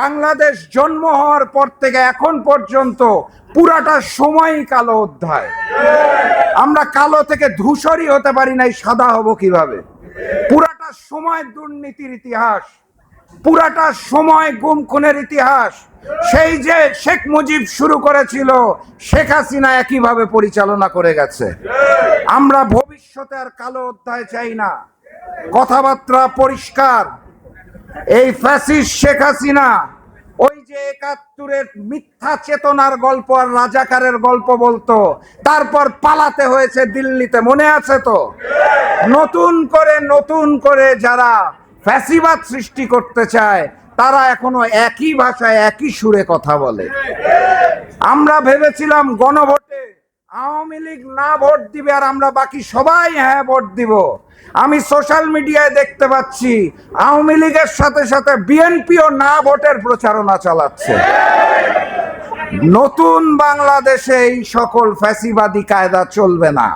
বাংলাদেশ জন্ম হওয়ার পর থেকে এখন পর্যন্ত পুরাটা সময়ই কালো অধ্যায়। আমরা কালো থেকে ধূসরই হতে পারি নাই, সাদা হব কীভাবে? পুরাটা সময় দুর্নীতির ইতিহাস, পুরাটা সময় গুম খুনের ইতিহাস। সেই যে শেখ মুজিব শুরু করেছিল, শেখ হাসিনা একইভাবে পরিচালনা করে গেছে। আমরা ভবিষ্যতে আর কালো অধ্যায় চাই না। কথাবার্তা পরিষ্কার। এই ফ্যাসিস শেখ হাসিনা, ওই যে একাত্তরের মিথ্যা চেতনার গল্প আর রাজাকারের গল্প বলতো, তারপর পালাতে হয়েছে দিল্লিতে, মনে আছে তো? নতুন করে নতুন করে যারা ফ্যাসিবাদ সৃষ্টি করতে চায়, তারা এখনও একই ভাষায়, একই সুরে কথা বলে। আমরা ভেবেছিলাম গণভোটে আওয়ামী লীগ না ভোট দিবে আর আমরা বাকি সবাই হ্যাঁ ভোট দিব। আমি সোশ্যাল মিডিয়ায় দেখতে পাচ্ছি, আওয়ামী লীগের সাথে সাথে বিএনপিও না ভোটের প্রচারণা চালাচ্ছে। নতুন বাংলাদেশে এই সকল ফ্যাসিবাদী কায়দা চলবে না।